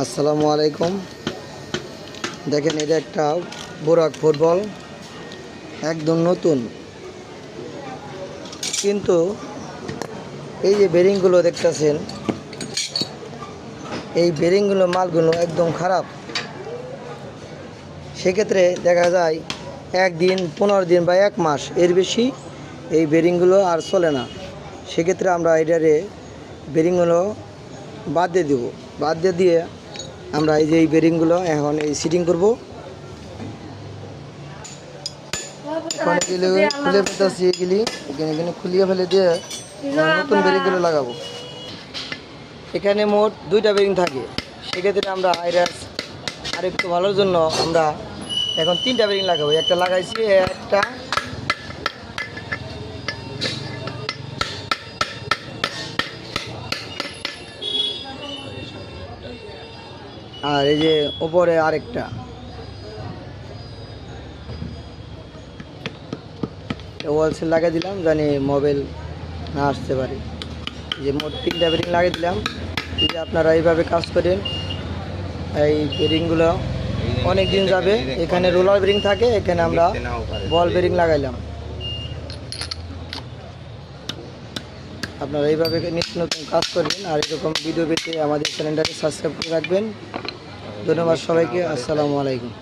আসসালামু আলাইকুম। দেখেন, এটা একটা বোরাক ফুটবল, একদম নতুন। কিন্তু এই যে বেরিংগুলো দেখতেছেন, এই বেরিংগুলো মালগুলো একদম খারাপ। সেক্ষেত্রে দেখা যায়, একদিন, পনেরো দিন বা এক মাস এর বেশি এই বেরিংগুলো আর চলে না। সেক্ষেত্রে আমরা এটারে বেরিংগুলো বাদ দিয়ে দেবো। বাদ দিয়ে দিয়ে আমরা এই যে এই বেরিংগুলো এখন এই সিটিং করব। খুলে ফেলতেছি এগুলি। এখানে এখানে খুলিয়ে ফেলে দিয়ে নতুন বেরিংগুলো লাগাবো। এখানে মোট দুইটা বেরিং থাকে। সেক্ষেত্রে আমরা আইরাস আর একটু ভালোর জন্য আমরা এখন তিনটা বেরিং লাগাবো। একটা লাগাইছি, একটা আর এই যে উপরে আরেকটা। ওয়াল সেল লাগিয়ে দিলাম জানি মোবাইল না আসতে পারে। এই যে মোট তিনটা বেরিং লাগিয়ে দিলাম। যদি আপনারা এইভাবে কাজ করেন এই বেরিংগুলো অনেক দিন যাবে। এখানে রোলার বেরিং থাকে এখানে আমরা বল বেরিং লাগাইলাম। আপনারা এইভাবে নিত্য নতুন কাজ করবেন আর এরকম ভিডিও পেতে আমাদের চ্যানেলটাকে সাবস্ক্রাইব করে রাখবেন। ধন্যবাদ সবাইকে, আসসালামু আলাইকুম।